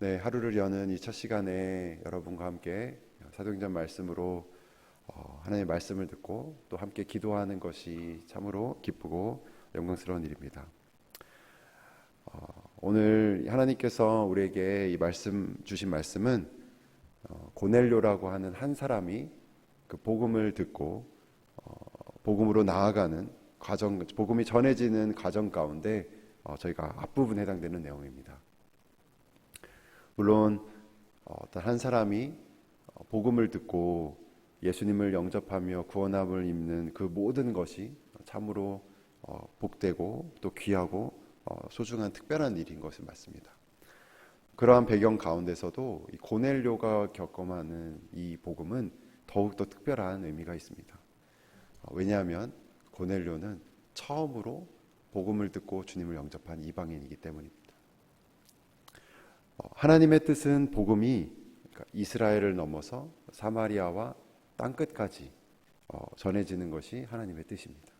네, 하루를 여는 이 첫 시간에 여러분과 함께 사도행전 말씀으로 어, 하나님의 말씀을 듣고 또 함께 기도하는 것이 참으로 기쁘고 영광스러운 일입니다. 어, 오늘 하나님께서 우리에게 이 말씀 주신 말씀은 어, 고넬료라고 하는 한 사람이 그 복음을 듣고 어, 복음으로 나아가는 과정, 복음이 전해지는 과정 가운데 어, 저희가 앞부분에 해당되는 내용입니다. 물론 어, 어떤 한 사람이 어, 복음을 듣고 예수님을 영접하며 구원함을 입는 그 모든 것이 참으로 어, 복되고 또 귀하고 소중한 특별한 일인 것은 맞습니다. 그러한 배경 가운데서도 이 고넬료가 겪어하는 이 복음은 더욱더 특별한 의미가 있습니다. 왜냐하면 고넬료는 처음으로 복음을 듣고 주님을 영접한 이방인이기 때문입니다. 어, 하나님의 뜻은 복음이 그러니까 이스라엘을 넘어서 사마리아와 땅 끝까지 어, 전해지는 것이 하나님의 뜻입니다.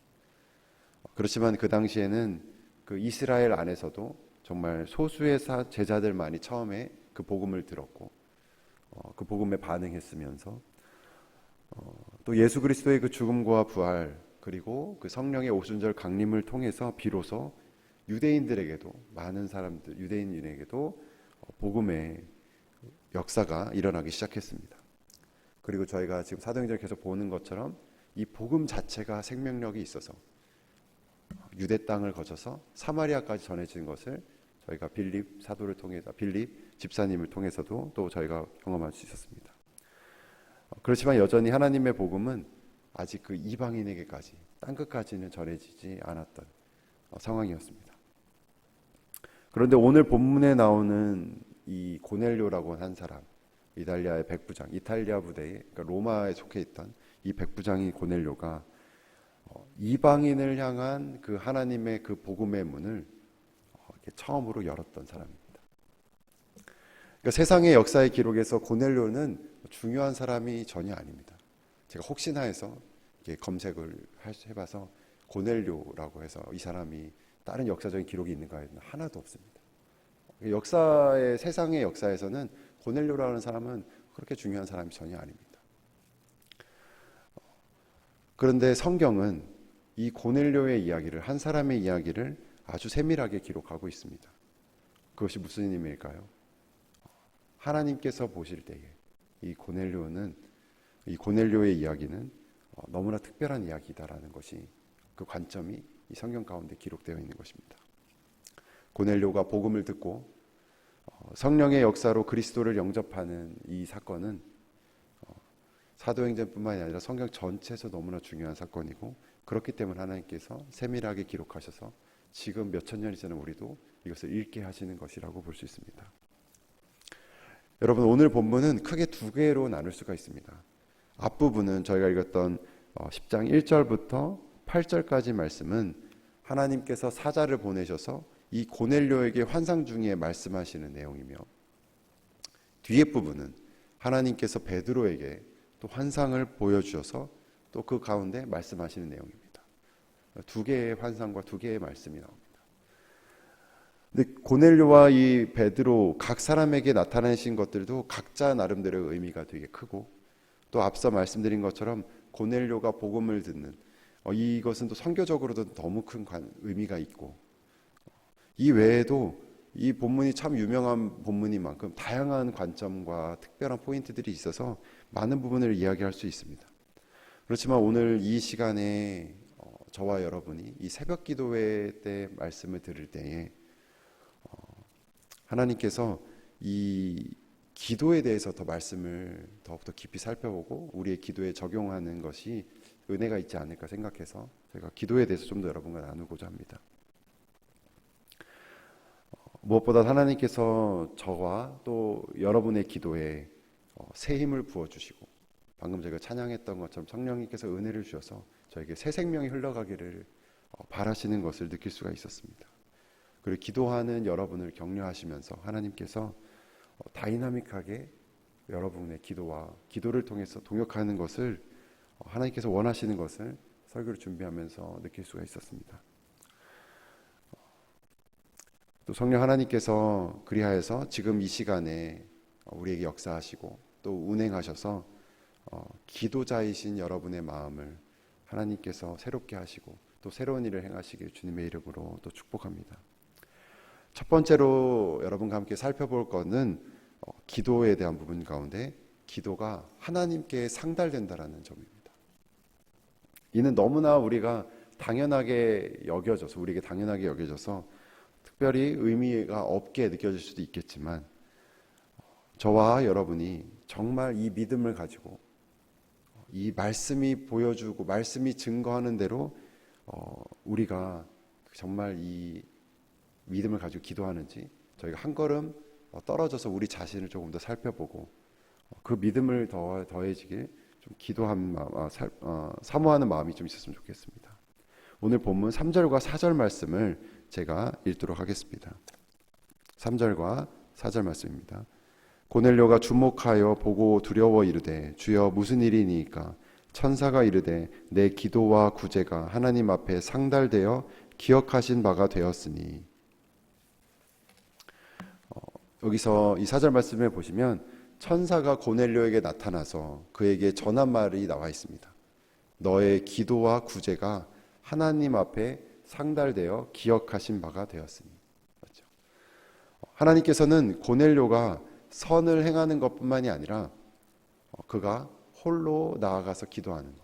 어, 그렇지만 그 당시에는 그 이스라엘 안에서도 정말 소수의 제자들만이 처음에 그 복음을 들었고 그 복음에 반응했으면서 또 예수 그리스도의 그 죽음과 부활 그리고 그 성령의 오순절 강림을 통해서 비로소 유대인들에게도 많은 사람들 유대인에게도 복음의 역사가 일어나기 시작했습니다. 그리고 저희가 지금 사도행전을 계속 보는 것처럼 이 복음 자체가 생명력이 있어서 유대 땅을 거쳐서 사마리아까지 전해진 것을 저희가 빌립 사도를 통해서 빌립 집사님을 통해서도 또 저희가 경험할 수 있었습니다. 그렇지만 여전히 하나님의 복음은 아직 그 이방인에게까지 땅 끝까지는 전해지지 않았던 상황이었습니다. 그런데 오늘 본문에 나오는 이 고넬료라고 한 사람, 이탈리아의 백부장, 이탈리아 부대에 그러니까 로마에 속해 있던 이 백부장인 고넬료가 어, 이방인을 향한 그 하나님의 그 복음의 문을 어, 처음으로 열었던 사람입니다. 그러니까 세상의 역사의 기록에서 고넬료는 중요한 사람이 전혀 아닙니다. 제가 혹시나 해서 검색을 해봐서 고넬료라고 해서 이 사람이 다른 역사적인 기록이 있는가 했는 하나도 없습니다. 역사의 세상의 역사에서는 고넬료라는 사람은 그렇게 중요한 사람이 전혀 아닙니다. 그런데 성경은 이 고넬료의 이야기를 한 사람의 이야기를 아주 세밀하게 기록하고 있습니다. 그것이 무슨 의미일까요? 하나님께서 보실 때에 이 고넬료는 이 고넬료의 이야기는 너무나 특별한 이야기다라는 것이 그 관점이 이 성경 가운데 기록되어 있는 것입니다. 고넬료가 복음을 듣고 어, 성령의 역사로 그리스도를 영접하는 이 사건은 어, 사도행전뿐만이 아니라 성경 전체에서 너무나 중요한 사건이고 그렇기 때문에 하나님께서 세밀하게 기록하셔서 지금 몇천 년이 지난 우리도 이것을 읽게 하시는 것이라고 볼 수 있습니다. 여러분 오늘 본문은 크게 두 개로 나눌 수가 있습니다. 앞부분은 저희가 읽었던 10장 어, 1절부터 8절까지 말씀은 하나님께서 사자를 보내셔서 이 고넬료에게 환상 중에 말씀하시는 내용이며 뒤에 부분은 하나님께서 베드로에게 또 환상을 보여주셔서 또 그 가운데 말씀하시는 내용입니다. 두 개의 환상과 두 개의 말씀이 나옵니다. 근데 고넬료와 이 베드로 각 사람에게 나타내신 것들도 각자 나름대로 의미가 되게 크고 또 앞서 말씀드린 것처럼 고넬료가 복음을 듣는 어, 이것은 또 선교적으로도 너무 큰 의미가 있고 이 외에도 이 본문이 참 유명한 본문인 만큼 다양한 관점과 특별한 포인트들이 있어서 많은 부분을 이야기할 수 있습니다. 그렇지만 오늘 이 시간에 어, 저와 여러분이 이 새벽 기도회 때 말씀을 들을 때에 어, 하나님께서 이 기도에 대해서 더 말씀을 더욱더 깊이 살펴보고 우리의 기도에 적용하는 것이 은혜가 있지 않을까 생각해서 제가 기도에 대해서 좀 더 여러분과 나누고자 합니다. 어, 무엇보다 하나님께서 저와 또 여러분의 기도에 어, 새 힘을 부어 주시고 방금 제가 찬양했던 것처럼 성령님께서 은혜를 주셔서 저에게 새 생명이 흘러가기를 어, 바라시는 것을 느낄 수가 있었습니다. 그리고 기도하는 여러분을 격려하시면서 하나님께서 다이나믹하게 여러분의 기도와 기도를 통해서 동역하는 것을 하나님께서 원하시는 것을 설교를 준비하면서 느낄 수가 있었습니다. 또 성령 하나님께서 그리하여서 지금 이 시간에 우리에게 역사하시고 또 운행하셔서 어, 기도자이신 여러분의 마음을 하나님께서 새롭게 하시고 또 새로운 일을 행하시길 주님의 이름으로 또 축복합니다. 첫 번째로 여러분과 함께 살펴볼 것은 어, 기도에 대한 부분 가운데 기도가 하나님께 상달된다라는 점입니다. 이는 너무나 우리가 당연하게 여겨져서 우리에게 당연하게 여겨져서 특별히 의미가 없게 느껴질 수도 있겠지만 저와 여러분이 정말 이 믿음을 가지고 이 말씀이 보여주고 말씀이 증거하는 대로 어, 우리가 정말 이 믿음을 가지고 기도하는지 저희가 한 걸음 떨어져서 우리 자신을 조금 더 살펴보고 그 믿음을 더 더해지길 좀 기도한 마음, 아, 살, 어, 사모하는 마음이 좀 있었으면 좋겠습니다. 오늘 본문 3절과 4절 말씀을 제가 읽도록 하겠습니다. 3절과 4절 말씀입니다. 고넬료가 주목하여 보고 두려워 이르되 주여 무슨 일이니까 천사가 이르되 내 기도와 구제가 하나님 앞에 상달되어 기억하신 바가 되었으니 어, 여기서 이 사절 말씀을 보시면 천사가 고넬료에게 나타나서 그에게 전한 말이 나와 있습니다. 너의 기도와 구제가 하나님 앞에 상달되어 기억하신 바가 되었으니 맞죠? 하나님께서는 고넬료가 선을 행하는 것뿐만이 아니라 어, 그가 홀로 나아가서 기도하는 것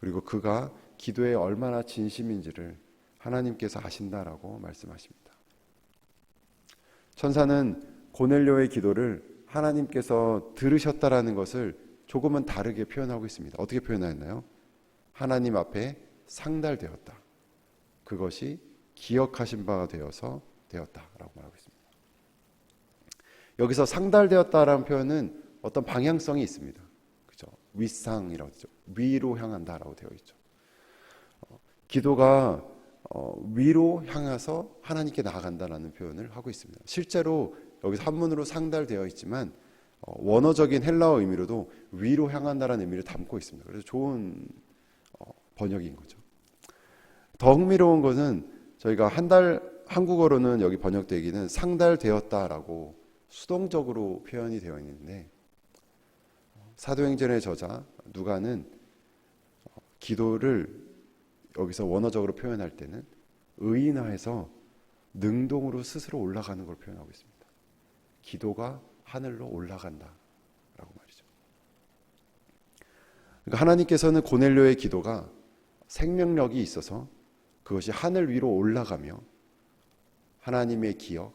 그리고 그가 기도에 얼마나 진심인지를 하나님께서 아신다라고 말씀하십니다. 천사는 고넬료의 기도를 하나님께서 들으셨다라는 것을 조금은 다르게 표현하고 있습니다. 어떻게 표현하였나요? 하나님 앞에 상달되었다. 그것이 기억하신 바가 되어서 되었다라고 말하고 있습니다. 여기서 상달되었다라는 표현은 어떤 방향성이 있습니다. 그죠? 윗상이라고 하죠. 위로 향한다라고 되어 있죠. 어, 기도가 어, 위로 향해서 하나님께 나아간다라는 표현을 하고 있습니다. 실제로 여기서 한문으로 상달되어 있지만 어, 원어적인 헬라어 의미로도 위로 향한다라는 의미를 담고 있습니다. 그래서 좋은 어, 번역인 거죠. 더 흥미로운 것은 저희가 한 달 한국어로는 여기 번역되기는 상달되었다라고 수동적으로 표현이 되어 있는데 사도행전의 저자 누가는 기도를 여기서 원어적으로 표현할 때는 의인화해서 능동으로 스스로 올라가는 걸 표현하고 있습니다. 기도가 하늘로 올라간다 라고 말이죠. 그러니까 하나님께서는 고넬료의 기도가 생명력이 있어서 그것이 하늘 위로 올라가며 하나님의 기억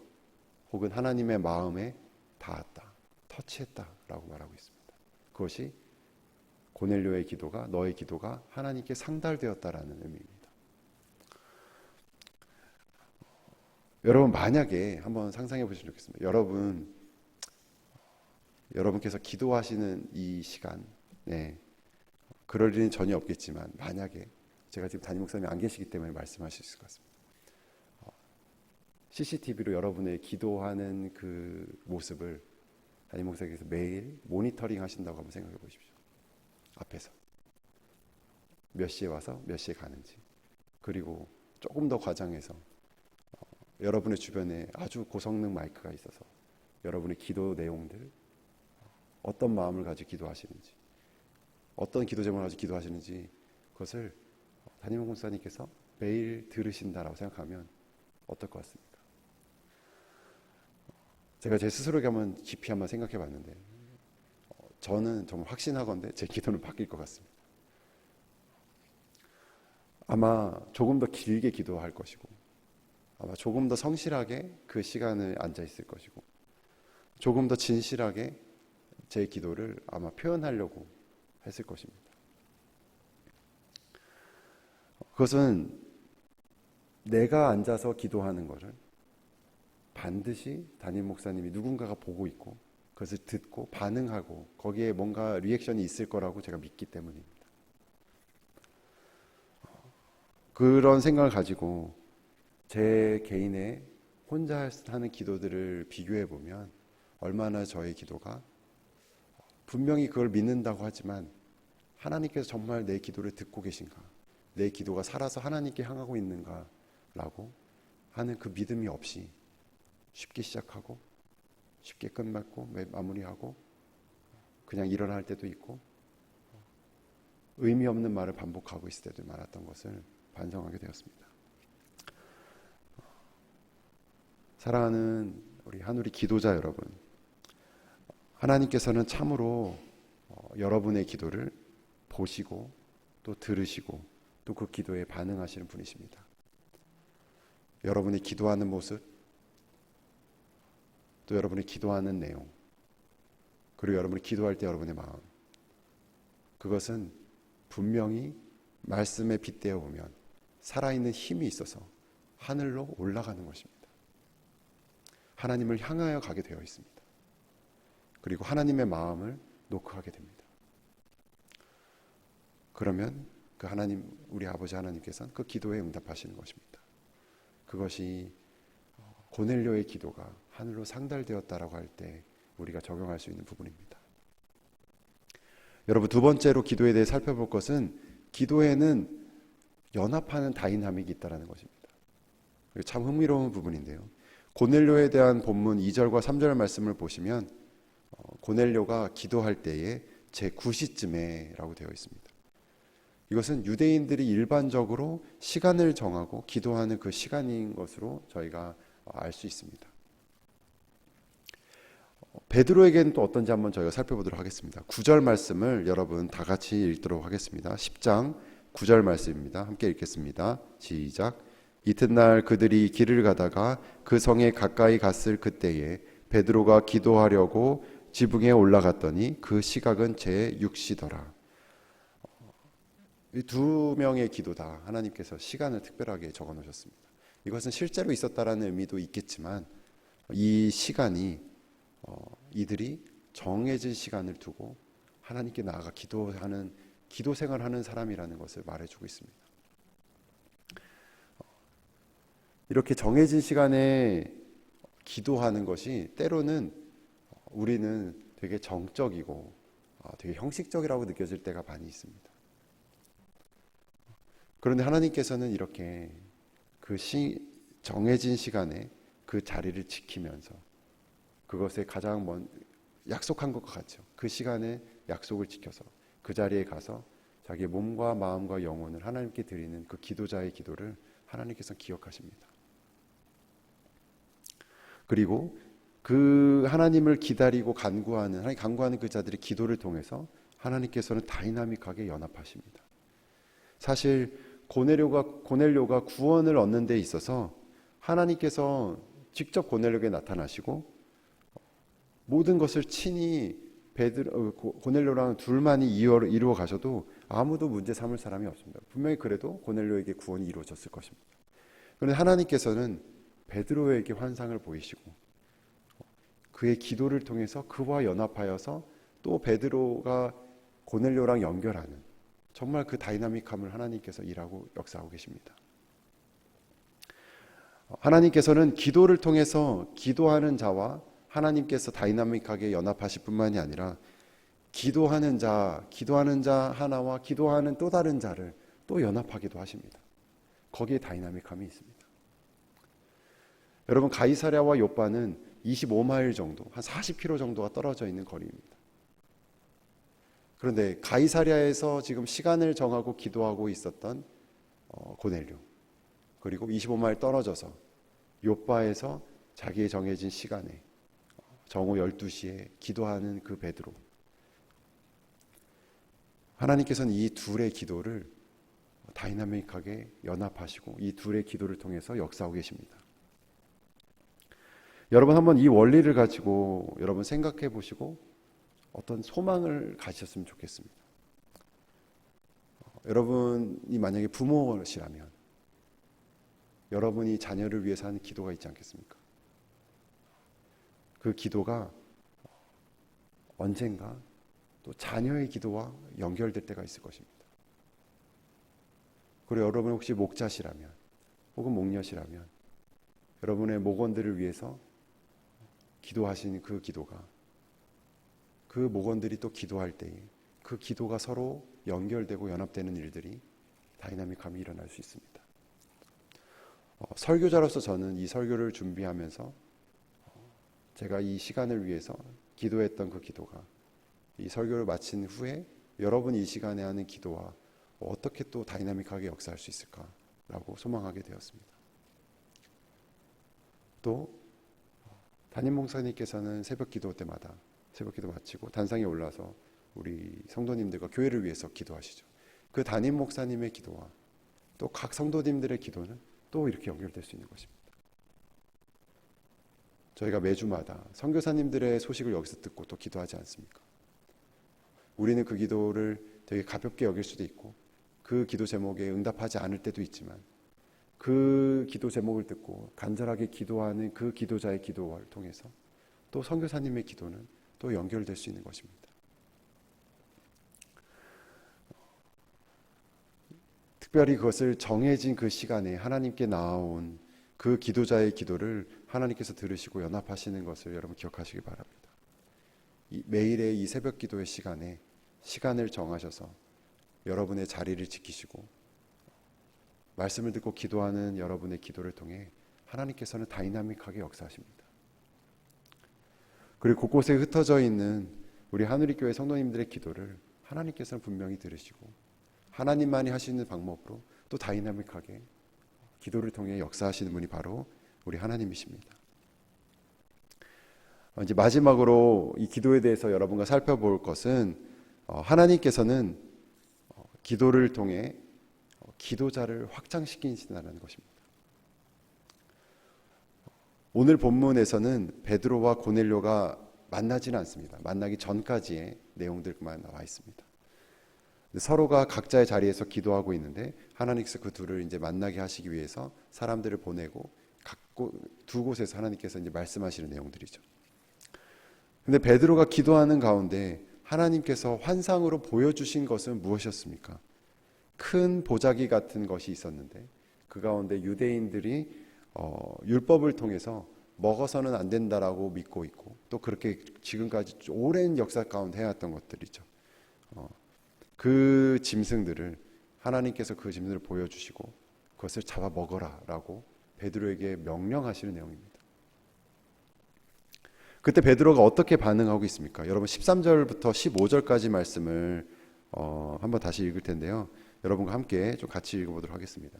혹은 하나님의 마음에 닿았다, 터치했다 라고 말하고 있습니다. 그것이 고넬료의 기도가 너의 기도가 하나님께 상달되었다라는 의미입니다. 여러분 만약에 한번 상상해 보시면 좋겠습니다. 여러분 여러분께서 기도하시는 이 시간, 네, 그럴 일은 전혀 없겠지만 만약에 제가 지금 담임 목사님이 안 계시기 때문에 말씀하실 수 있을 것 같습니다. CCTV로 여러분의 기도하는 그 모습을 담임 목사님께서 매일 모니터링 하신다고 한번 생각해 보십시오. 앞에서 몇 시에 와서 몇 시에 가는지 그리고 조금 더 과장해서 어, 여러분의 주변에 아주 고성능 마이크가 있어서 여러분의 기도 내용들 어떤 마음을 가지고 기도하시는지 어떤 기도 제목을 가지고 기도하시는지 그것을 담임 목사님께서 매일 들으신다라고 생각하면 어떨 것 같습니까? 제가 제 스스로에게 한번 깊이 한번 생각해 봤는데 저는 정말 확신하건데 제 기도는 바뀔 것 같습니다. 아마 조금 더 길게 기도할 것이고 아마 조금 더 성실하게 그 시간을 앉아 있을 것이고 조금 더 진실하게 제 기도를 아마 표현하려고 했을 것입니다. 그것은 내가 앉아서 기도하는 것을 반드시 담임 목사님이 누군가가 보고 있고 그것을 듣고 반응하고 거기에 뭔가 리액션이 있을 거라고 제가 믿기 때문입니다. 그런 생각을 가지고 제 개인의 혼자 하는 기도들을 비교해 보면 얼마나 저의 기도가 분명히 그걸 믿는다고 하지만 하나님께서 정말 내 기도를 듣고 계신가? 내 기도가 살아서 하나님께 향하고 있는가 라고 하는 그 믿음이 없이 쉽게 시작하고 쉽게 끝맺고 매- 마무리하고 그냥 일어날 때도 있고 의미 없는 말을 반복하고 있을 때도 많았던 것을 반성하게 되었습니다. 사랑하는 우리 하누리 기도자 여러분, 하나님께서는 참으로 어, 여러분의 기도를 보시고 또 들으시고 또 그 기도에 반응하시는 분이십니다. 여러분이 기도하는 모습, 또 여러분이 기도하는 내용, 그리고 여러분이 기도할 때 여러분의 마음, 그것은 분명히 말씀에 빗대어 보면 살아있는 힘이 있어서 하늘로 올라가는 것입니다. 하나님을 향하여 가게 되어 있습니다. 그리고 하나님의 마음을 노크하게 됩니다. 그러면 그 하나님, 우리 아버지 하나님께서는 그 기도에 응답하시는 것입니다. 그것이 고넬료의 기도가 하늘로 상달되었다라고 할 때 우리가 적용할 수 있는 부분입니다. 여러분 두 번째로 기도에 대해 살펴볼 것은 기도에는 연합하는 다이나믹이 있다라는 것입니다. 참 흥미로운 부분인데요. 고넬료에 대한 본문 2절과 3절 말씀을 보시면 어, 고넬료가 기도할 때에 제 9시쯤에라고 되어 있습니다. 이것은 유대인들이 일반적으로 시간을 정하고 기도하는 그 시간인 것으로 저희가 알 수 있습니다. 어, 베드로에게는 또 어떤지 한번 저희가 살펴보도록 하겠습니다. 9절 말씀을 여러분 다 같이 읽도록 하겠습니다. 10장 9절 말씀입니다. 함께 읽겠습니다. 시작. 이튿날 그들이 길을 가다가 그 성에 가까이 갔을 그때에 베드로가 기도하려고 지붕에 올라갔더니 그 시각은 제 6시더라. 이두 명의 기도다 하나님께서 시간을 특별하게 적어 놓으셨습니다. 이것은 실제로 있었다라는 의미도 있겠지만 이 시간이 어, 이들이 정해진 시간을 두고 하나님께 나아가 기도하는 기도 생활하는 사람이라는 것을 말해주고 있습니다. 어, 이렇게 정해진 시간에 기도하는 것이 때로는 우리는 되게 정적이고 어, 되게 형식적이라고 느껴질 때가 많이 있습니다. 그런데 하나님께서는 이렇게 그 시, 정해진 시간에 그 자리를 지키면서 그것에 가장 먼 약속한 것과 같죠. 그 시간에 약속을 지켜서 그 자리에 가서 자기의 몸과 마음과 영혼을 하나님께 드리는 그 기도자의 기도를 하나님께서 기억하십니다. 그리고 그 하나님을 기다리고 간구하는 하나님 간구하는 그 자들의 기도를 통해서 하나님께서는 다이나믹하게 연합하십니다. 사실 고넬료가 고넬료가 구원을 얻는 데 있어서 하나님께서 직접 고넬료에게 나타나시고 모든 것을 친히 베드로 고넬료랑 둘만이 이루어 가셔도 아무도 문제 삼을 사람이 없습니다. 분명히 그래도 고넬료에게 구원이 이루어졌을 것입니다. 그런데 하나님께서는 베드로에게 환상을 보이시고 그의 기도를 통해서 그와 연합하여서 또 베드로가 고넬료랑 연결하는 정말 그 다이나믹함을 하나님께서 일하고 역사하고 계십니다. 하나님께서는 기도를 통해서 기도하는 자와 하나님께서 다이나믹하게 연합하실 뿐만이 아니라 기도하는 자, 기도하는 자 하나와 기도하는 또 다른 자를 또 연합하기도 하십니다. 거기에 다이나믹함이 있습니다. 여러분 가이사랴와 요바는 25마일 정도, 한 40km 정도가 떨어져 있는 거리입니다. 그런데 가이사랴에서 지금 시간을 정하고 기도하고 있었던 어, 고넬료 그리고 25마일 떨어져서 요바에서 자기의 정해진 시간에 정오 12시에 기도하는 그 베드로 하나님께서는 이 둘의 기도를 다이나믹하게 연합하시고 이 둘의 기도를 통해서 역사하고 계십니다. 여러분 한번 이 원리를 가지고 여러분 생각해 보시고 어떤 소망을 가지셨으면 좋겠습니다. 어, 여러분이 만약에 부모시라면 여러분이 자녀를 위해서 하는 기도가 있지 않겠습니까? 그 기도가 언젠가 또 자녀의 기도와 연결될 때가 있을 것입니다. 그리고 여러분 혹시 목자시라면 혹은 목녀시라면 여러분의 목원들을 위해서 기도하신 그 기도가 그 목원들이 또 기도할 때에 그 기도가 서로 연결되고 연합되는 일들이 다이나믹함이 일어날 수 있습니다. 어, 설교자로서 저는 이 설교를 준비하면서 어, 제가 이 시간을 위해서 기도했던 그 기도가 이 설교를 마친 후에 여러분 이 시간에 하는 기도와 어떻게 또 다이나믹하게 역사할 수 있을까라고 소망하게 되었습니다. 또 담임 목사님께서는 새벽 기도 때마다 새벽 기도 마치고 단상에 올라서 우리 성도님들과 교회를 위해서 기도하시죠. 그 담임 목사님의 기도와 또 각 성도님들의 기도는 또 이렇게 연결될 수 있는 것입니다. 저희가 매주마다 선교사님들의 소식을 여기서 듣고 또 기도하지 않습니까? 우리는 그 기도를 되게 가볍게 여길 수도 있고 그 기도 제목에 응답하지 않을 때도 있지만 그 기도 제목을 듣고 간절하게 기도하는 그 기도자의 기도를 통해서 또 선교사님의 기도는 또 연결될 수 있는 것입니다. 특별히 그것을 정해진 그 시간에 하나님께 나아온 그 기도자의 기도를 하나님께서 들으시고 연합하시는 것을 여러분 기억하시기 바랍니다. 이 매일의 이 새벽 기도의 시간에 시간을 정하셔서 여러분의 자리를 지키시고 말씀을 듣고 기도하는 여러분의 기도를 통해 하나님께서는 다이나믹하게 역사하십니다. 그리고 곳곳에 흩어져 있는 우리 하늘이 교회 성도님들의 기도를 하나님께서는 분명히 들으시고 하나님만이 하시는 방법으로 또 다이나믹하게 기도를 통해 역사하시는 분이 바로 우리 하나님이십니다. 어, 이제 마지막으로 이 기도에 대해서 여러분과 살펴볼 것은 어, 하나님께서는 어, 기도를 통해 기도자를 확장시키신다는 것입니다. 오늘 본문에서는 베드로와 고넬료가 만나지는 않습니다. 만나기 전까지의 내용들만 나와 있습니다. 서로가 각자의 자리에서 기도하고 있는데 하나님께서 그 둘을 이제 만나게 하시기 위해서 사람들을 보내고 두 곳에서 하나님께서 이제 말씀하시는 내용들이죠. 근데 베드로가 기도하는 가운데 하나님께서 환상으로 보여주신 것은 무엇이었습니까? 큰 보자기 같은 것이 있었는데 그 가운데 유대인들이 어, 율법을 통해서 먹어서는 안 된다라고 믿고 있고 또 그렇게 지금까지 오랜 역사 가운데 해왔던 것들이죠. 어, 그 짐승들을 하나님께서 그 짐승을 보여주시고 그것을 잡아 먹어라라고 베드로에게 명령하시는 내용입니다. 그때 베드로가 어떻게 반응하고 있습니까? 여러분 13절부터 15절까지 말씀을 어, 한번 다시 읽을 텐데요. 여러분과 함께 좀 같이 읽어보도록 하겠습니다.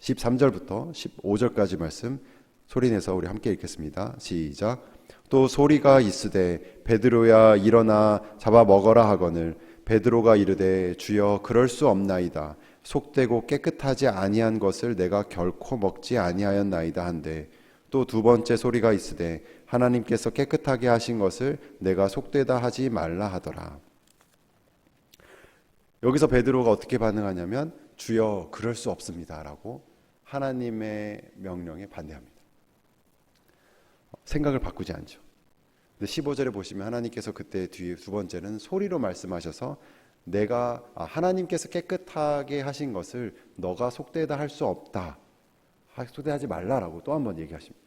13절부터 15절까지 말씀 소리내서 우리 함께 읽겠습니다. 시작. 또 소리가 있으되 베드로야 일어나 잡아 먹어라 하거늘 베드로가 이르되 주여 그럴 수 없나이다. 속되고 깨끗하지 아니한 것을 내가 결코 먹지 아니하였나이다 한데 또 두 번째 소리가 있으되 하나님께서 깨끗하게 하신 것을 내가 속되다 하지 말라 하더라. 여기서 베드로가 어떻게 반응하냐면 주여 그럴 수 없습니다라고 하나님의 명령에 반대합니다. 생각을 바꾸지 않죠. 근데 15절에 보시면 하나님께서 그때 뒤에 두 번째는 소리로 말씀하셔서 내가 아, 하나님께서 깨끗하게 하신 것을 너가 속되다 할 수 없다. 속되하지 말라라고 또 한 번 얘기하십니다.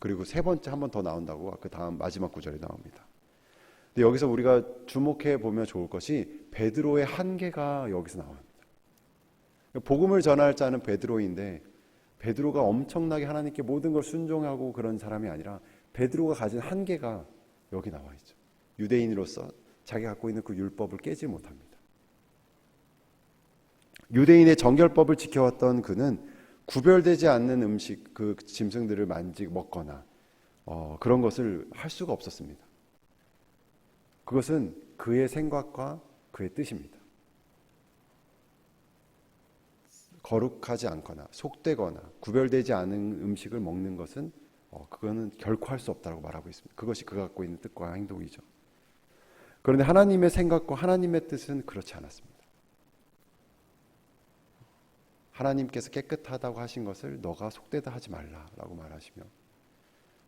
그리고 세 번째 한 번 더 나온다고 그 다음 마지막 구절에 나옵니다. 근데 여기서 우리가 주목해 보면 좋을 것이 베드로의 한계가 여기서 나옵니다. 복음을 전할 자는 베드로인데 베드로가 엄청나게 하나님께 모든 걸 순종하고 그런 사람이 아니라 베드로가 가진 한계가 여기 나와 있죠. 유대인으로서 자기 갖고 있는 그 율법을 깨지 못합니다. 유대인의 정결법을 지켜왔던 그는 구별되지 않는 음식 그 짐승들을 만지 먹거나 어, 그런 것을 할 수가 없었습니다. 그것은 그의 생각과 그의 뜻입니다. 거룩하지 않거나 속되거나 구별되지 않은 음식을 먹는 것은 어, 그거는 결코 할 수 없다고 말하고 있습니다. 그것이 그가 갖고 있는 뜻과 행동이죠. 그런데 하나님의 생각과 하나님의 뜻은 그렇지 않았습니다. 하나님께서 깨끗하다고 하신 것을 너가 속되다 하지 말라라고 말하시며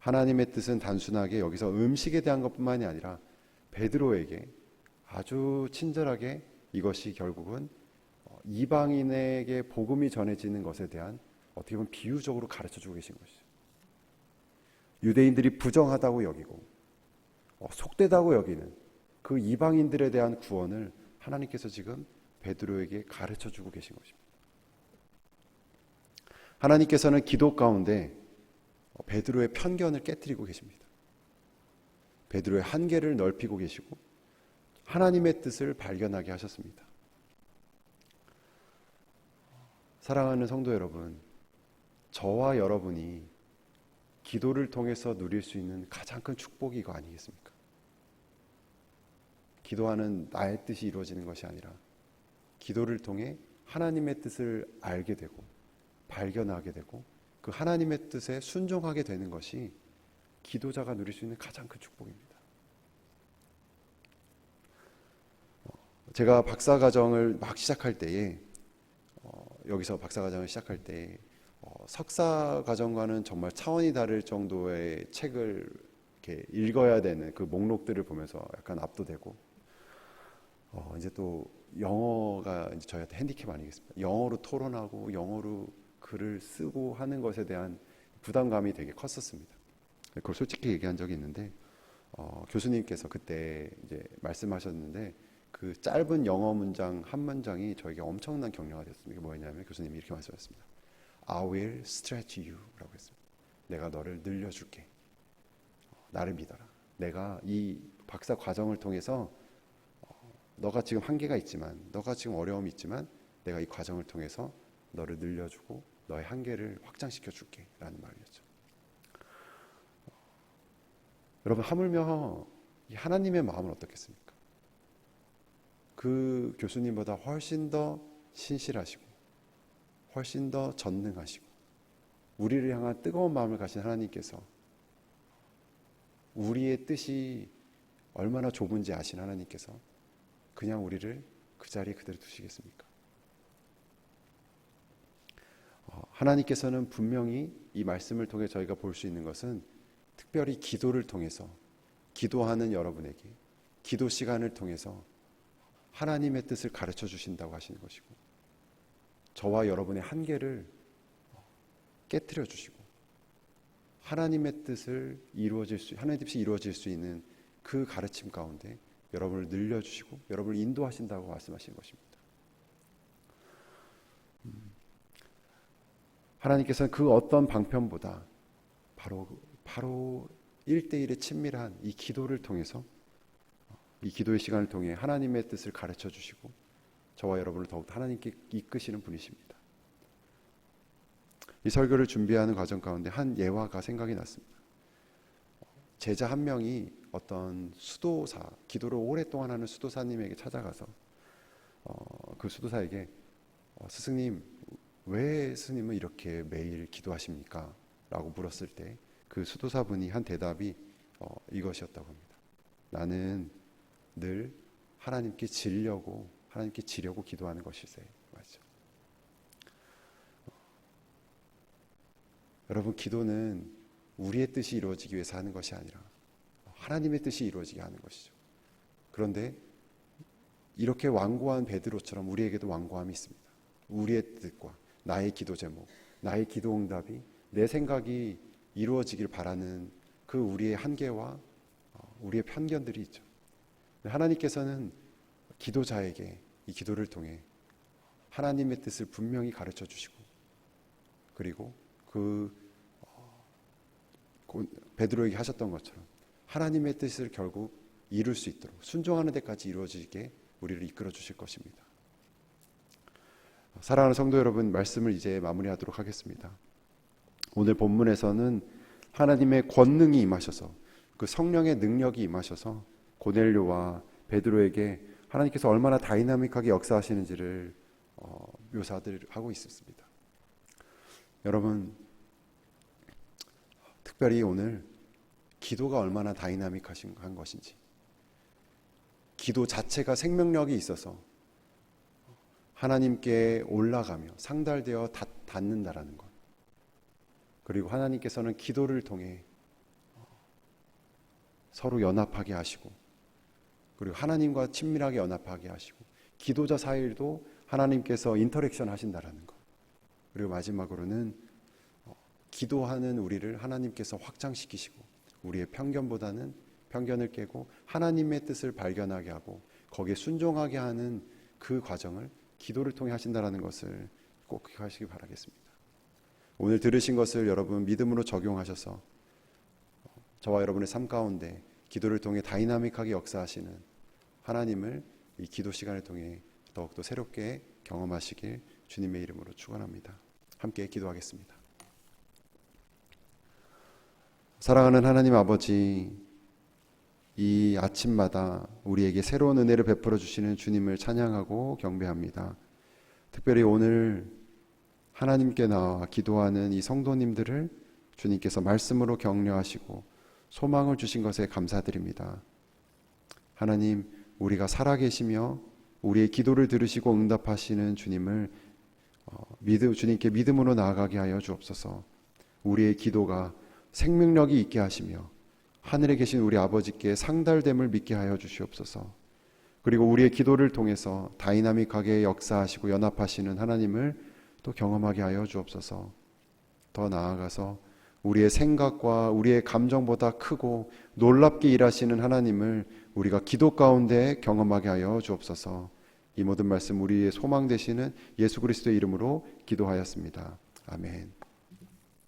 하나님의 뜻은 단순하게 여기서 음식에 대한 것뿐만이 아니라 베드로에게 아주 친절하게 이것이 결국은 이방인에게 복음이 전해지는 것에 대한 어떻게 보면 비유적으로 가르쳐 주고 계신 것이죠. 유대인들이 부정하다고 여기고 어, 속되다고 여기는 그 이방인들에 대한 구원을 하나님께서 지금 베드로에게 가르쳐 주고 계신 것입니다. 하나님께서는 기도 가운데 베드로의 편견을 깨뜨리고 계십니다. 베드로의 한계를 넓히고 계시고 하나님의 뜻을 발견하게 하셨습니다. 사랑하는 성도 여러분, 저와 여러분이 기도를 통해서 누릴 수 있는 가장 큰 축복이 이거 아니겠습니까? 기도하는 나의 뜻이 이루어지는 것이 아니라 기도를 통해 하나님의 뜻을 알게 되고 발견하게 되고 그 하나님의 뜻에 순종하게 되는 것이 기도자가 누릴 수 있는 가장 큰 축복입니다. 어, 제가 박사 과정을 막 시작할 때에 어, 여기서 박사 과정을 시작할 때 어, 석사 과정과는 정말 차원이 다를 정도의 책을 이렇게 읽어야 되는 그 목록들을 보면서 약간 압도되고 어, 이제 또 영어가 이제 저희한테 핸디캡 아니겠습니까? 영어로 토론하고 영어로 글을 쓰고 하는 것에 대한 부담감이 되게 컸었습니다. 그걸 솔직히 얘기한 적이 있는데 어, 교수님께서 그때 이제 말씀하셨는데 그 짧은 영어 문장 한 문장이 저에게 엄청난 격려가 됐습니다. 이게 뭐였냐면 교수님이 이렇게 말씀하셨습니다. I will stretch you라고 했습니다. 내가 너를 늘려줄게. 어, 나를 믿어라. 내가 이 박사 과정을 통해서 어, 너가 지금 한계가 있지만, 너가 지금 어려움이 있지만, 내가 이 과정을 통해서 너를 늘려주고 너의 한계를 확장시켜 줄게라는 말이었죠. 어, 여러분 하물며 이 하나님의 마음은 어떻겠습니까? 그 교수님보다 훨씬 더 신실하시고 훨씬 더 전능하시고 우리를 향한 뜨거운 마음을 가진 하나님께서 우리의 뜻이 얼마나 좁은지 아신 하나님께서 그냥 우리를 그 자리에 그대로 두시겠습니까? 어, 하나님께서는 분명히 이 말씀을 통해 저희가 볼 수 있는 것은 특별히 기도를 통해서 기도하는 여러분에게 기도 시간을 통해서 하나님의 뜻을 가르쳐 주신다고 하시는 것이고 저와 여러분의 한계를 깨뜨려 주시고 하나님의 뜻을 이루어질 수 하나님의 뜻이 이루어질 수 있는 그 가르침 가운데 여러분을 늘려 주시고 여러분을 인도하신다고 말씀하시는 것입니다. 음, 하나님께서는 그 어떤 방편보다 바로 바로 1대1의 친밀한 이 기도를 통해서 이 기도의 시간을 통해 하나님의 뜻을 가르쳐 주시고 저와 여러분을 더욱 하나님께 이끄시는 분이십니다. 이 설교를 준비하는 과정 가운데 한 예화가 생각이 났습니다. 제자 한 명이 어떤 수도사, 기도를 오랫동안 하는 수도사님에게 찾아가서 어, 그 수도사에게 어, 스승님 왜 스님은 이렇게 매일 기도하십니까? 라고 물었을 때 그 수도사분이 한 대답이 어, 이것이었다고 합니다. 나는 늘 하나님께 지려고 하나님께 지려고 기도하는 것이세. 맞죠. 여러분 기도는 우리의 뜻이 이루어지기 위해서 하는 것이 아니라 하나님의 뜻이 이루어지게 하는 것이죠. 그런데 이렇게 완고한 베드로처럼 우리에게도 완고함이 있습니다. 우리의 뜻과 나의 기도 제목, 나의 기도 응답이 내 생각이 이루어지길 바라는 그 우리의 한계와 어, 우리의 편견들이 있죠. 하나님께서는 기도자에게 이 기도를 통해 하나님의 뜻을 분명히 가르쳐 주시고 그리고 그 어, 베드로에게 하셨던 것처럼 하나님의 뜻을 결국 이룰 수 있도록 순종하는 데까지 이루어지게 우리를 이끌어 주실 것입니다. 사랑하는 성도 여러분, 말씀을 이제 마무리하도록 하겠습니다. 오늘 본문에서는 하나님의 권능이 임하셔서 그 성령의 능력이 임하셔서 고넬료와 베드로에게 하나님께서 얼마나 다이나믹하게 역사하시는지를 어, 묘사들 하고 있었습니다. 여러분 특별히 오늘 기도가 얼마나 다이나믹한 것인지 기도 자체가 생명력이 있어서 하나님께 올라가며 상달되어 닿는다라는 것 그리고 하나님께서는 기도를 통해 서로 연합하게 하시고 그리고 하나님과 친밀하게 연합하게 하시고 기도자 사이도 하나님께서 인터랙션 하신다라는 것. 그리고 마지막으로는 어, 기도하는 우리를 하나님께서 확장시키시고 우리의 편견보다는 편견을 깨고 하나님의 뜻을 발견하게 하고 거기에 순종하게 하는 그 과정을 기도를 통해 하신다라는 것을 꼭 기억하시기 바라겠습니다. 오늘 들으신 것을 여러분 믿음으로 적용하셔서 저와 여러분의 삶 가운데 기도를 통해 다이나믹하게 역사하시는 하나님을 이 기도 시간을 통해 더욱더 새롭게 경험하시길 주님의 이름으로 축원합니다. 함께 기도하겠습니다. 사랑하는 하나님 아버지, 이 아침마다 우리에게 새로운 은혜를 베풀어 주시는 주님을 찬양하고 경배합니다. 특별히 오늘 하나님께 나와 기도하는 이 성도님들을 주님께서 말씀으로 격려하시고 소망을 주신 것에 감사드립니다. 하나님, 우리가 살아계시며 우리의 기도를 들으시고 응답하시는 주님을 어, 믿음, 주님께 믿음으로 나아가게 하여 주옵소서. 우리의 기도가 생명력이 있게 하시며 하늘에 계신 우리 아버지께 상달됨을 믿게 하여 주시옵소서. 그리고 우리의 기도를 통해서 다이나믹하게 역사하시고 연합하시는 하나님을 또 경험하게 하여 주옵소서. 더 나아가서 우리의 생각과 우리의 감정보다 크고 놀랍게 일하시는 하나님을 우리가 기도 가운데 경험하게 하여 주옵소서. 이 모든 말씀 우리의 소망 되시는 예수 그리스도의 이름으로 기도하였습니다. 아멘.